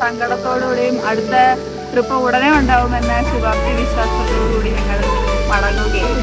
സങ്കടത്തോടുകൂടിയും അടുത്ത ട്രിപ്പ് ഉടനെ ഉണ്ടാവുമെന്ന ശുഭാപ്തി വിശ്വാസത്തോടുകൂടി ഞങ്ങൾ മടങ്ങുകയും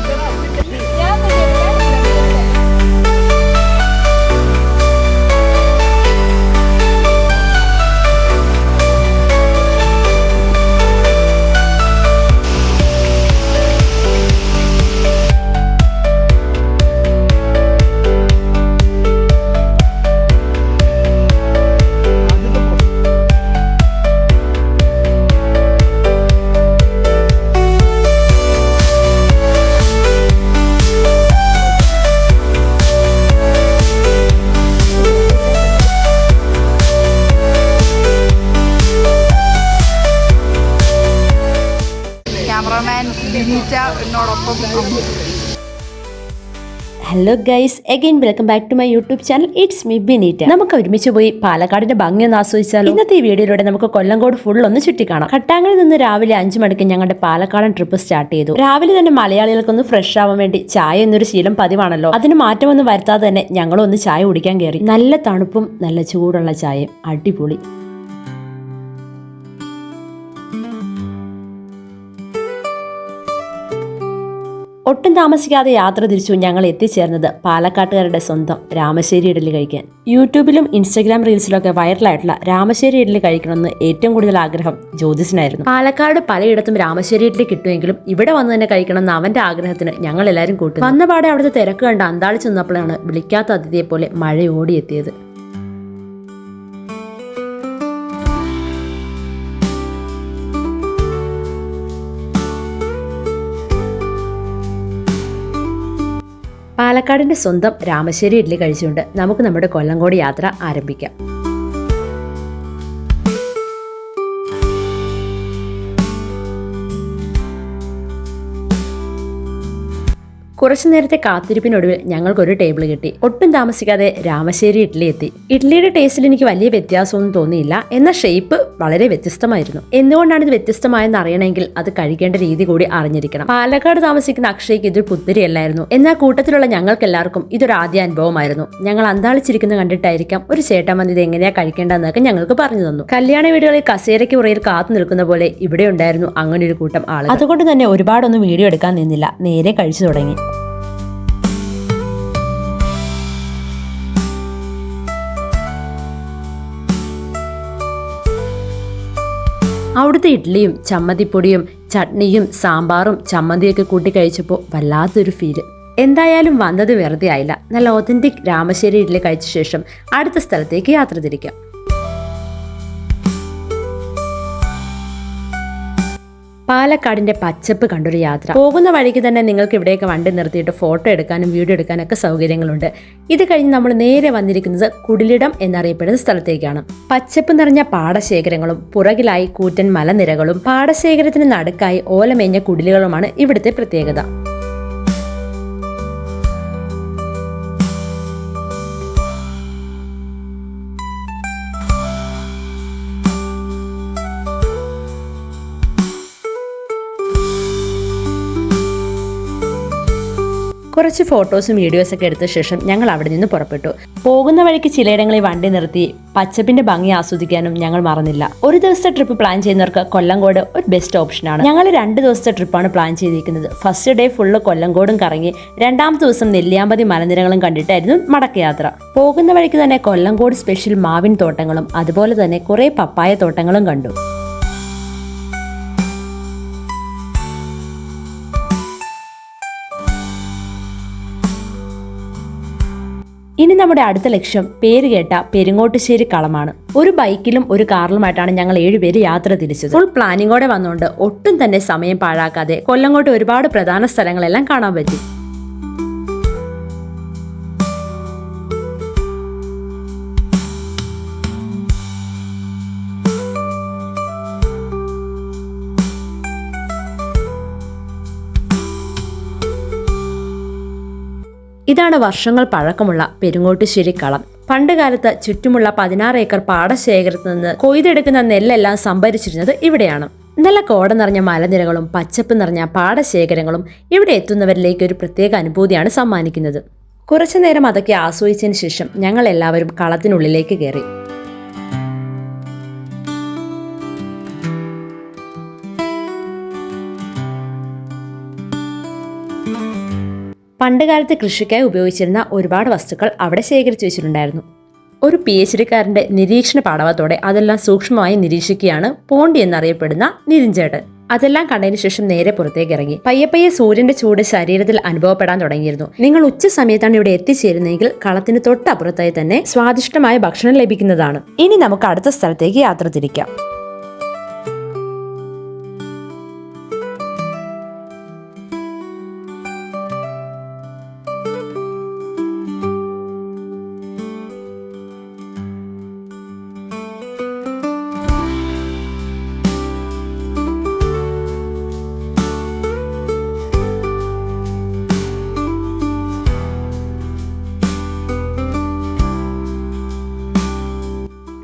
hello guys again welcome back to my YouTube channel it's me Bineeta നമുക്ക് ഒരുമിച്ച് പോയി പാലക്കാടിന്റെ ഭംഗി ഒന്ന് ആസ്വദിച്ചാൽ ഇന്നത്തെ ഈ വീഡിയോയിലൂടെ നമുക്ക് കൊല്ലങ്കോട് ഫുൾ ഒന്ന് ചുറ്റിക്കാണാം. കട്ടാങ്ങളിൽ നിന്ന് രാവിലെ അഞ്ചു മണിക്ക് ഞങ്ങളുടെ പാലക്കാടൻ ട്രിപ്പ് സ്റ്റാർട്ട് ചെയ്തു. രാവിലെ തന്നെ മലയാളികൾക്കൊന്ന് ഫ്രഷ് ആവാൻ വേണ്ടി ചായ എന്നൊരു ശീലം പതിവാണല്ലോ. അതിന് മാറ്റമൊന്നും വരുത്താതെ തന്നെ ഞങ്ങളൊന്ന് ചായ കുടിക്കാൻ കയറി നല്ല തണുപ്പും നല്ല ചൂടുള്ള ചായയും. അടിപൊളി. ഒട്ടും താമസിക്കാതെ യാത്ര തിരിച്ചു ഞങ്ങൾ എത്തിച്ചേർന്നത് പാലക്കാട്ടുകാരുടെ സ്വന്തം രാമശ്ശേരി ഇഡലി കഴിക്കാൻ. യൂട്യൂബിലും ഇൻസ്റ്റഗ്രാം റീൽസിലൊക്കെ വൈറലായിട്ടുള്ള രാമശ്ശേരി ഇഡലി കഴിക്കണമെന്ന് ഏറ്റവും കൂടുതൽ ആഗ്രഹം ജ്യോതിസിനായിരുന്നു പാലക്കാട് പലയിടത്തും രാമശ്ശേരി ഇഡലി കിട്ടുമെങ്കിലും ഇവിടെ വന്ന് തന്നെ കഴിക്കണമെന്ന് അവന്റെ ആഗ്രഹത്തിന് ഞങ്ങൾ എല്ലാവരും കൂട്ടും വന്നപാടെ അവിടുത്തെ തിരക്ക് കണ്ട് അന്താളിച്ചു നിന്നപ്പോഴാണ് വിളിക്കാത്ത അതിഥിയെ പോലെ മഴ ഓടിയെത്തിയത് പാലക്കാടിന്റെ സ്വന്തം രാമശ്ശേരി ഇഡ്ഡലി കഴിച്ചുകൊണ്ട് നമുക്ക് നമ്മുടെ കൊല്ലങ്കോട് യാത്ര ആരംഭിക്കാം. കുറച്ചു നേരത്തെ കാത്തിരിപ്പിനൊടുവിൽ ഞങ്ങൾക്കൊരു ടേബിൾ കിട്ടി. ഒട്ടും താമസിക്കാതെ രാമശ്ശേരി ഇഡ്ഡലി എത്തി. ഇഡ്ഡലിയുടെ ടേസ്റ്റിൽ എനിക്ക് വലിയ വ്യത്യാസമൊന്നും തോന്നിയില്ല. എന്ന ഷേപ്പ് വളരെ വ്യത്യസ്തമായിരുന്നു. എന്തുകൊണ്ടാണ് ഇത് വ്യത്യസ്തമായെന്ന് അറിയണമെങ്കിൽ അത് കഴിക്കേണ്ട രീതി കൂടി അറിഞ്ഞിരിക്കണം. പാലക്കാട് താമസിക്കുന്ന അക്ഷയ്ക്ക് ഇതൊരു പുത്തിരിയല്ലായിരുന്നു എന്നാൽ കൂട്ടത്തിലുള്ള ഞങ്ങൾക്ക് എല്ലാവർക്കും ഇതൊരു ആദ്യ അനുഭവമായിരുന്നു. ഞങ്ങൾ അന്താളിച്ചിരിക്കുന്നത് കണ്ടിട്ടായിരിക്കാം ഒരു ചേട്ടാമന്തി ഇത് എങ്ങനെയാ കഴിക്കേണ്ടതെന്നൊക്കെ ഞങ്ങൾക്ക് പറഞ്ഞു തന്നു. കല്യാണ വീടുകളിൽ കസേരയ്ക്ക് ഉറയിൽ കാത്തു നിൽക്കുന്ന പോലെ ഇവിടെ ഉണ്ടായിരുന്നു അങ്ങനെ ഒരു കൂട്ടം ആളുകൾ. അതുകൊണ്ട് തന്നെ ഒരുപാടൊന്നും വീഡിയോ എടുക്കാൻ നിന്നില്ല. നേരെ കഴിച്ചു തുടങ്ങി. അവിടുത്തെ ഇഡ്ഡലിയും ചമ്മന്തിപ്പൊടിയും ചട്നിയും സാമ്പാറും ചമ്മന്തിയൊക്കെ കൂട്ടി കഴിച്ചപ്പോൾ വല്ലാത്തൊരു ഫീൽ എന്തായാലും വന്നത് വെറുതെ ആയില്ല. നല്ല ഒതന്റിക് രാമശ്ശേരി ഇഡ്ഡലി കഴിച്ച ശേഷം അടുത്ത സ്ഥലത്തേക്ക് യാത്ര തിരിക്കാം. പാലക്കാടിന്റെ പച്ചപ്പ് കണ്ടൊരു യാത്ര. പോകുന്ന വഴിക്ക് തന്നെ നിങ്ങൾക്ക് ഇവിടെയൊക്കെ വണ്ടി നിർത്തിയിട്ട് ഫോട്ടോ എടുക്കാനും വീഡിയോ എടുക്കാനൊക്കെ സൗകര്യങ്ങളുണ്ട്. ഇത് കഴിഞ്ഞ് നമ്മൾ നേരെ വന്നിരിക്കുന്നത് കുടിലിടം എന്നറിയപ്പെടുന്ന സ്ഥലത്തേക്കാണ്. പച്ചപ്പ് നിറഞ്ഞ പാടശേഖരങ്ങളും പുറകിലായി കൂറ്റൻ മലനിരകളും പാടശേഖരത്തിന് നടുക്കായി ഓലമേഞ്ഞ കുടിലുകളുമാണ് ഇവിടുത്തെ പ്രത്യേകത. കുറച്ച് ഫോട്ടോസും വീഡിയോസൊക്കെ എടുത്ത ശേഷം ഞങ്ങൾ അവിടെ നിന്ന് പുറപ്പെട്ടു. പോകുന്ന വഴിക്ക് ചിലയിടങ്ങളിൽ വണ്ടി നിർത്തി പച്ചപ്പിന്റെ ഭംഗി ആസ്വദിക്കാനും ഞങ്ങൾ മറന്നില്ല. ഒരു ദിവസത്തെ ട്രിപ്പ് പ്ലാൻ ചെയ്യുന്നവർക്ക് കൊല്ലങ്കോട് ഒരു ബെസ്റ്റ് ഓപ്ഷനാണ് ഞങ്ങൾ രണ്ട് ദിവസത്തെ ട്രിപ്പാണ് പ്ലാൻ ചെയ്തിരിക്കുന്നത്. ഫസ്റ്റ് ഡേ ഫുള്ള് കൊല്ലങ്കോടും കറങ്ങി രണ്ടാമത്തെ ദിവസം നെല്ലിയാമ്പതി മലനിരകളും കണ്ടിട്ടായിരുന്നു മടക്കയാത്ര. പോകുന്ന വഴിക്ക് തന്നെ കൊല്ലങ്കോട് സ്പെഷ്യൽ മാവിൻ തോട്ടങ്ങളും അതുപോലെ തന്നെ കുറേ പപ്പായ തോട്ടങ്ങളും കണ്ടു. ഇനി നമ്മുടെ അടുത്ത ലക്ഷ്യം പേര് കേട്ട പെരുങ്ങോട്ടുശ്ശേരി കളമാണ്. ഒരു ബൈക്കിലും ഒരു കാറിലുമായിട്ടാണ് ഞങ്ങൾ ഏഴുപേര് യാത്ര തിരിച്ചത്. ഫുൾ പ്ലാനിങ്ങോടെ വന്നുകൊണ്ട് ഒട്ടും തന്നെ സമയം പാഴാക്കാതെ കൊല്ലങ്കോട്ട് ഒരുപാട് പ്രധാന സ്ഥലങ്ങളെല്ലാം കാണാൻ പറ്റി. ഇതാണ് വർഷങ്ങൾ പഴക്കമുള്ള പെരുങ്ങോട്ടുശ്ശേരി കളം. പണ്ടുകാലത്ത് ചുറ്റുമുള്ള പതിനാറ് ഏക്കർ പാടശേഖരത്തിൽ നിന്ന് കൊയ്തെടുക്കുന്ന നെല്ലെല്ലാം സംഭരിച്ചിരുന്നത് ഇവിടെയാണ്. നല്ല കോട നിറഞ്ഞ മലനിരകളും പച്ചപ്പ് നിറഞ്ഞ പാടശേഖരങ്ങളും ഇവിടെ എത്തുന്നവരിലേക്ക് ഒരു പ്രത്യേക അനുഭൂതിയാണ് സമ്മാനിക്കുന്നത്. കുറച്ചു നേരം അതൊക്കെ ആസ്വദിച്ചതിന് ശേഷം ഞങ്ങൾ എല്ലാവരും കളത്തിനുള്ളിലേക്ക് കയറി. പണ്ടുകാലത്ത് കൃഷിക്കായി ഉപയോഗിച്ചിരുന്ന ഒരുപാട് വസ്തുക്കൾ അവിടെ ശേഖരിച്ചു വെച്ചിട്ടുണ്ടായിരുന്നു. ഒരു പി എച്ച് ഡിക്കാരന്റെ നിരീക്ഷണ പാടവത്തോടെ അതെല്ലാം സൂക്ഷ്മമായി നിരീക്ഷിക്കുകയാണ് പോണ്ടി എന്നറിയപ്പെടുന്ന നിരിഞ്ചേട്ടൻ അതെല്ലാം കണ്ടതിന് ശേഷം നേരെ പുറത്തേക്ക് ഇറങ്ങി. പയ്യെ പയ്യെ സൂര്യന്റെ ചൂട് ശരീരത്തിൽ അനുഭവപ്പെടാൻ തുടങ്ങിയിരുന്നു. നിങ്ങൾ ഉച്ച സമയത്താണ് ഇവിടെ എത്തിച്ചേരുന്നതെങ്കിൽ കളത്തിന് തൊട്ടപ്പുറത്തായി തന്നെ സ്വാദിഷ്ടമായ ഭക്ഷണം ലഭിക്കുന്നതാണ്. ഇനി നമുക്ക് അടുത്ത സ്ഥലത്തേക്ക് യാത്ര തിരിക്കാം.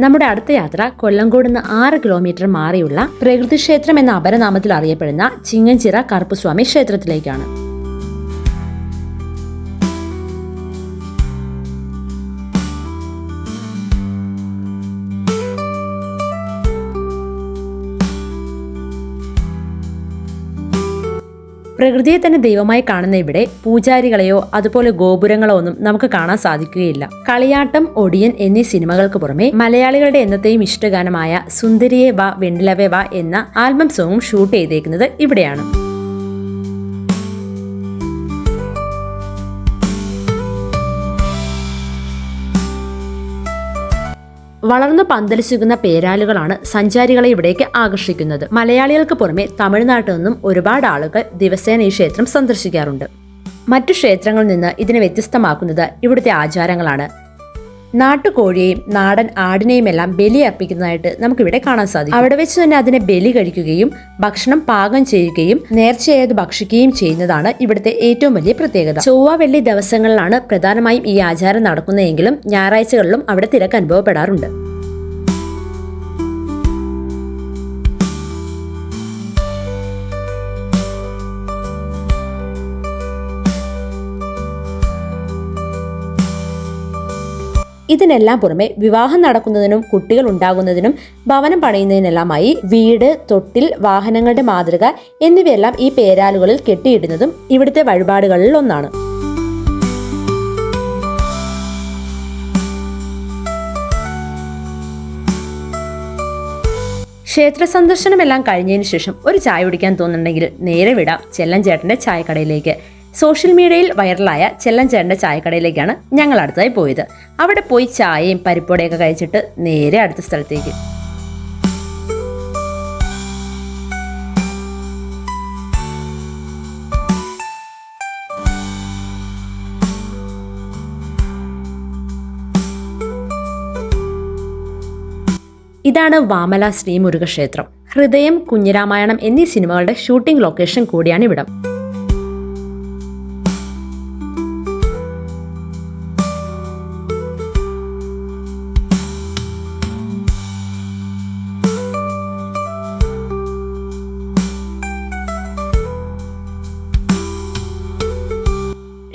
നമ്മുടെ അടുത്ത യാത്ര കൊല്ലംകോട് നിന്ന് ആറ് കിലോമീറ്റർ മാറിയുള്ള പ്രകൃതി ക്ഷേത്രം എന്ന അപരനാമത്തിൽ അറിയപ്പെടുന്ന ചിങ്ങഞ്ചിറ കറുപ്പുസ്വാമി ക്ഷേത്രത്തിലേക്കാണ്. പ്രകൃതിയെ തന്നെ ദൈവമായി കാണുന്ന ഇവിടെ പൂജാരികളെയോ അതുപോലെ ഗോപുരങ്ങളോ ഒന്നും നമുക്ക് കാണാൻ സാധിക്കുകയില്ല. കളിയാട്ടം ഒടിയൻ എന്നീ സിനിമകൾക്ക് പുറമെ മലയാളികളുടെ എന്നത്തെയും ഇഷ്ടഗാനമായ സുന്ദരിയെ വാ വെണ്ണിലവേ വാ എന്ന ആൽബം സോങ്ങും ഷൂട്ട് ചെയ്തേക്കുന്നത് ഇവിടെയാണ്. വളർന്നു പന്തലിച്ചുകുന്ന പേരാലുകളാണ് സഞ്ചാരികളെ ഇവിടേക്ക് ആകർഷിക്കുന്നത്. മലയാളികൾക്ക് പുറമെ തമിഴ്നാട്ടിൽ നിന്നും ഒരുപാട് ആളുകൾ ദിവസേന ഈ ക്ഷേത്രം സന്ദർശിക്കാറുണ്ട്. മറ്റു ക്ഷേത്രങ്ങളിൽ നിന്ന് ഇതിനെ വ്യത്യസ്തമാക്കുന്നത് ഇവിടുത്തെ ആചാരങ്ങളാണ്. നാട്ടുകോഴിയെയും നാടൻ ആടിനെയും എല്ലാം ബലി അർപ്പിക്കുന്നതായിട്ട് നമുക്കിവിടെ കാണാൻ സാധിക്കും. അവിടെ വെച്ച് തന്നെ അതിനെ ബലി കഴിക്കുകയും ഭക്ഷണം പാകം ചെയ്യുകയും നേർച്ചയായത് ഭക്ഷിക്കുകയും ചെയ്യുന്നതാണ് ഇവിടുത്തെ ഏറ്റവും വലിയ പ്രത്യേകത. ചൊവ്വ വെള്ളി ദിവസങ്ങളിലാണ് പ്രധാനമായും ഈ ആചാരം നടക്കുന്നതെങ്കിലും ഞായറാഴ്ചകളിലും അവിടെ തിരക്ക് അനുഭവപ്പെടാറുണ്ട്. ഇതിനെല്ലാം പുറമെ വിവാഹം നടക്കുന്നതിനും കുട്ടികൾ ഉണ്ടാകുന്നതിനും ഭവനം പണിയുന്നതിനെല്ലാമായി വീട് തൊട്ടിൽ വാഹനങ്ങളുടെ മാതൃക എന്നിവയെല്ലാം ഈ പേരാലുകളിൽ കെട്ടിയിടുന്നതും ഇവിടുത്തെ വഴിപാടുകളിൽ ഒന്നാണ്. ക്ഷേത്ര സന്ദർശനമെല്ലാം കഴിഞ്ഞതിന് ശേഷം ഒരു ചായ കുടിക്കാൻ തോന്നുന്നുണ്ടെങ്കിൽ നേരെ വിടാം ചെല്ലൻ ചേട്ടന്റെ ചായക്കടയിലേക്ക്. സോഷ്യൽ മീഡിയയിൽ വൈറലായ ചെല്ലഞ്ചേട്ടന്റെ ചായക്കടയിലേക്കാണ് ഞങ്ങൾ അടുത്തായി പോയത്. അവിടെ പോയി ചായയും പരിപ്പോടെയൊക്കെ കഴിച്ചിട്ട് നേരെ അടുത്ത സ്ഥലത്തേക്ക്. ഇതാണ് വാമല ശ്രീ മുരുകക്ഷേത്രം ഹൃദയം കുഞ്ഞിരാമായണം എന്നീ സിനിമകളുടെ ഷൂട്ടിംഗ് ലൊക്കേഷൻ കൂടിയാണ് ഇവിടം.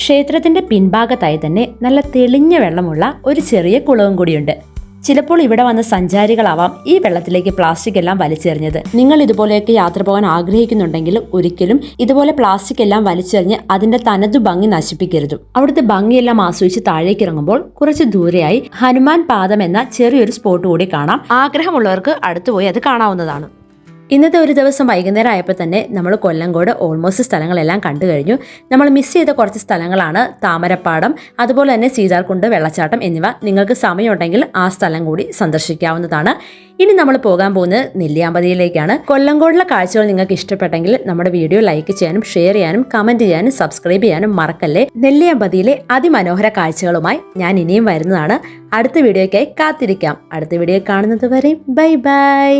ക്ഷേത്രത്തിന്റെ പിൻഭാഗത്തായി തന്നെ നല്ല തെളിഞ്ഞ വെള്ളമുള്ള ഒരു ചെറിയ കുളവും കൂടിയുണ്ട്. ചിലപ്പോൾ ഇവിടെ വന്ന സഞ്ചാരികളാവാം ഈ വെള്ളത്തിലേക്ക് പ്ലാസ്റ്റിക് എല്ലാം വലിച്ചെറിഞ്ഞത്. നിങ്ങൾ ഇതുപോലെയൊക്കെ യാത്ര പോകാൻ ആഗ്രഹിക്കുന്നുണ്ടെങ്കിൽ ഒരിക്കലും ഇതുപോലെ പ്ലാസ്റ്റിക് എല്ലാം വലിച്ചെറിഞ്ഞ് അതിന്റെ തനതു ഭംഗി നശിപ്പിക്കരുത്. അവിടുത്തെ ഭംഗിയെല്ലാം ആസ്വദിച്ച് താഴേക്ക് ഇറങ്ങുമ്പോൾ കുറച്ച് ദൂരെയായി ഹനുമാൻ പാദം എന്ന ചെറിയൊരു സ്പോട്ട് കൂടി കാണാം. ആഗ്രഹമുള്ളവർക്ക് അടുത്തുപോയി അത് കാണാവുന്നതാണ്. ഇന്നത്തെ ഒരു ദിവസം വൈകുന്നേരം ആയപ്പോൾ തന്നെ നമ്മൾ കൊല്ലങ്കോട് ഓൾമോസ്റ്റ് സ്ഥലങ്ങളെല്ലാം കണ്ടു കഴിഞ്ഞു. നമ്മൾ മിസ് ചെയ്ത കുറച്ച് സ്ഥലങ്ങളാണ് താമരപ്പാടം അതുപോലെ തന്നെ സീതാർകുണ്ട് വെള്ളച്ചാട്ടം എന്നിവ. നിങ്ങൾക്ക് സമയമുണ്ടെങ്കിൽ ആ സ്ഥലം കൂടി സന്ദർശിക്കാവുന്നതാണ്. ഇനി നമ്മൾ പോകാൻ പോകുന്നത് നെല്ലിയാമ്പതിയിലേക്കാണ്. കൊല്ലങ്കോടിലെ കാഴ്ചകൾ നിങ്ങൾക്ക് ഇഷ്ടപ്പെട്ടെങ്കിൽ നമ്മുടെ വീഡിയോ ലൈക്ക് ചെയ്യാനും ഷെയർ ചെയ്യാനും കമന്റ് ചെയ്യാനും സബ്സ്ക്രൈബ് ചെയ്യാനും മറക്കല്ലേ? നെല്ലിയാമ്പതിയിലെ അതിമനോഹര കാഴ്ചകളുമായി ഞാൻ ഇനിയും വരുന്നതാണ്. അടുത്ത വീഡിയോയ്ക്കായി കാത്തിരിക്കാം. അടുത്ത വീഡിയോ കാണുന്നത് വരെ ബൈ ബൈ